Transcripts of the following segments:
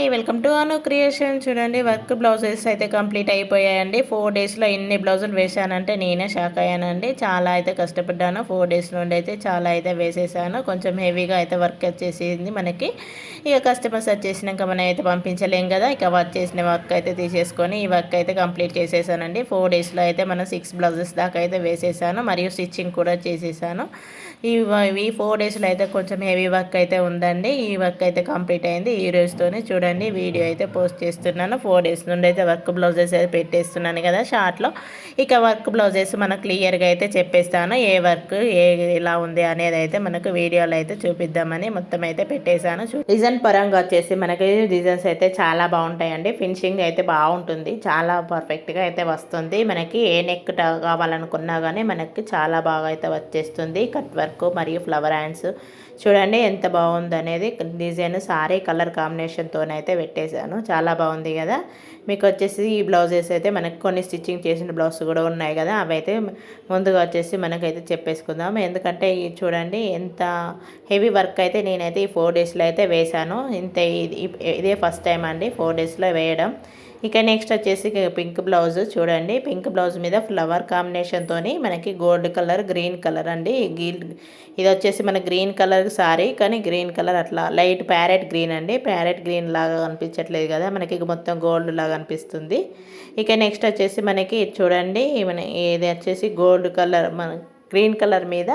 అండి welcome to Anu creation. చూడండి work blouses అయితే కంప్లీట్ అయిపోయాయండి. ఫోర్ డేస్లో ఎన్ని బ్లౌజులు వేశానంటే నేనే షాక్ అయ్యానండి. చాలా అయితే కష్టపడ్డాను. ఫోర్ డేస్ నుండి అయితే చాలా అయితే వేసేసాను. కొంచెం హెవీగా అయితే వర్క్ వచ్చేసింది మనకి. ఇక కస్టమర్స్ వచ్చేసినాక మనం అయితే పంపించలేం కదా. ఇక వర్క్ చేసిన వర్క్ అయితే తీసేసుకొని ఈ వర్క్ అయితే కంప్లీట్ చేసేసానండి. ఫోర్ డేస్లో అయితే మనం సిక్స్ బ్లౌజెస్ దాకా అయితే వేసేసాను. మరియు స్టిచ్చింగ్ కూడా చేసేసాను. ఈ ఈ ఫోర్ డేస్లో అయితే కొంచెం హెవీ వర్క్ అయితే ఉందండి. ఈ వర్క్ అయితే కంప్లీట్ అయింది. ఈ రోజుతోనే చూడండి. వీడియో అయితే పోస్ట్ చేస్తున్నాను. ఫోర్ డేస్ నుండి అయితే వర్క్ బ్లౌజెస్ అయితే పెట్టేస్తున్నాను కదా షార్ట్లో. ఇక వర్క్ బ్లౌజెస్ మనకు క్లియర్గా అయితే చెప్పేస్తాను. ఏ వర్క్ ఏ ఎలా ఉంది అనేది అయితే మనకు వీడియోలో అయితే చూపిద్దామని మొత్తం అయితే పెట్టేశాను. డిజైన్ పరంగా వచ్చేసి మనకి డిజైన్స్ అయితే చాలా బాగుంటాయండి. ఫినిషింగ్ అయితే బాగుంటుంది. చాలా పర్ఫెక్ట్గా అయితే వస్తుంది. మనకి ఏ నెక్ కావాలనుకున్నా కానీ మనకి చాలా బాగా అయితే వచ్చేస్తుంది. కట్ వర్క్ మరియు ఫ్లవర్ హ్యాండ్స్ చూడండి ఎంత బాగుంది అనేది డిజైన్ సారీ కలర్ అయితే పెట్టేశాను. చాలా బాగుంది కదా. మీకు వచ్చేసి ఈ బ్లౌజెస్ అయితే మనకి కొన్ని స్టిచ్చింగ్ చేసిన బ్లౌజ్ కూడా ఉన్నాయి కదా. అవి అయితే ముందుగా వచ్చేసి మనకైతే చెప్పేసుకుందాం. ఎందుకంటే చూడండి ఎంత హెవీ వర్క్ అయితే నేనైతే ఈ ఫోర్ డేస్లో అయితే వేశాను. ఇంత ఇదే ఫస్ట్ టైం అండి ఫోర్ డేస్లో వేయడం. ఇక నెక్స్ట్ వచ్చేసి పింక్ బ్లౌజ్ చూడండి. పింక్ బ్లౌజ్ మీద ఫ్లవర్ కాంబినేషన్తో మనకి గోల్డ్ కలర్ గ్రీన్ కలర్ అండి. ఇది వచ్చేసి మన గ్రీన్ కలర్ సారీ కానీ గ్రీన్ కలర్ అట్లా లైట్ ప్యారెట్ గ్రీన్ అండి. ప్యారెట్ గ్రీన్ లాగా కనిపించట్లేదు కదా. మనకి మొత్తం గోల్డ్ లాగా అనిపిస్తుంది. ఇక నెక్స్ట్ వచ్చేసి మనకి చూడండి. మన ఇది వచ్చేసి గోల్డ్ కలర్ మన గ్రీన్ కలర్ మీద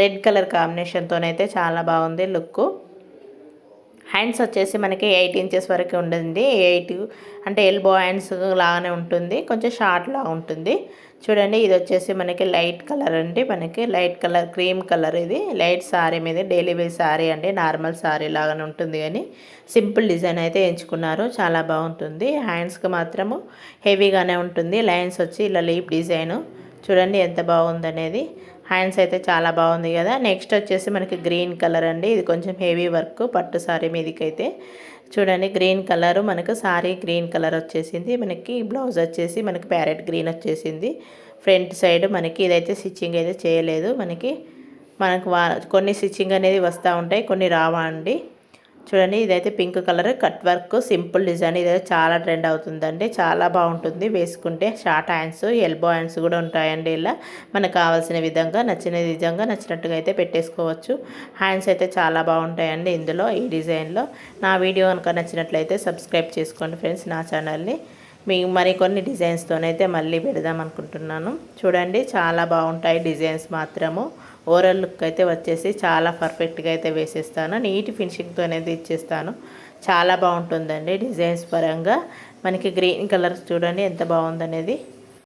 రెడ్ కలర్ కాంబినేషన్తోనైతే చాలా బాగుంది లుక్ హ్యాండ్స్ వచ్చేసి మనకి ఎయిట్ ఇంచెస్ వరకు ఉండింది ఎయిట్ అంటే ఎల్బో హ్యాండ్స్ లాగానే ఉంటుంది. కొంచెం షార్ట్ లాగా ఉంటుంది. చూడండి ఇది వచ్చేసి మనకి లైట్ కలర్ అండి. మనకి లైట్ కలర్ క్రీమ్ కలర్ ఇది. లైట్ సారీ మీద డైలీ వేర్ సారీ అండి నార్మల్ సారీ లాగానే ఉంటుంది కానీ సింపుల్ డిజైన్ అయితే ఎంచుకున్నారు. చాలా బాగుంటుంది. హ్యాండ్స్కి మాత్రము హెవీగానే ఉంటుంది. లైన్స్ వచ్చి ఇలా లీప్ డిజైను. చూడండి ఎంత బాగుందనేది. హ్యాండ్స్ అయితే చాలా బాగుంది కదా. నెక్స్ట్ వచ్చేసి మనకి గ్రీన్ కలర్ అండి. ఇది కొంచెం హెవీ వర్క్ పట్టు సారీ మీదకైతే. చూడండి గ్రీన్ కలర్ మనకు సారీ గ్రీన్ కలర్ వచ్చేసింది. మనకి బ్లౌజ్ వచ్చేసి మనకి ప్యారెట్ గ్రీన్ వచ్చేసింది. ఫ్రంట్ సైడ్ మనకి ఇదైతే స్టిచ్చింగ్ అయితే చేయలేదు. మనకి మనకు కొన్ని స్టిచ్చింగ్ అనేది వస్తూ ఉంటాయి కొన్ని రావా అండి చూడండి ఇదైతే pink colour cut work simple design. ఇదైతే చాలా ట్రెండ్ అవుతుందండి. చాలా బాగుంటుంది. వేసుకుంటే షార్ట్ హ్యాండ్స్ ఎల్బో హ్యాండ్స్ కూడా ఉంటాయండి ఇలా. మనకు కావాల్సిన విధంగా నచ్చిన విధంగా నచ్చినట్టుగా అయితే పెట్టేసుకోవచ్చు. హ్యాండ్స్ అయితే చాలా బాగుంటాయండి ఇందులో ఈ డిజైన్లో. నా వీడియో కనుక నచ్చినట్లయితే సబ్స్క్రైబ్ చేసుకోండి ఫ్రెండ్స్ నా ఛానల్ని. మీ మరికొన్ని డిజైన్స్తోనైతే మళ్ళీ పెడదాం అనుకుంటున్నాను. చూడండి చాలా బాగుంటాయి డిజైన్స్ మాత్రము. ఓవరాల్ లుక్ అయితే వచ్చేసి చాలా పర్ఫెక్ట్గా అయితే వేసేస్తాను. నీట్ ఫినిషింగ్తో అనేది ఇచ్చేస్తాను. చాలా బాగుంటుందండి డిజైన్స్ పరంగా. మనకి గ్రీన్ కలర్ చూడండి ఎంత బాగుందనేది.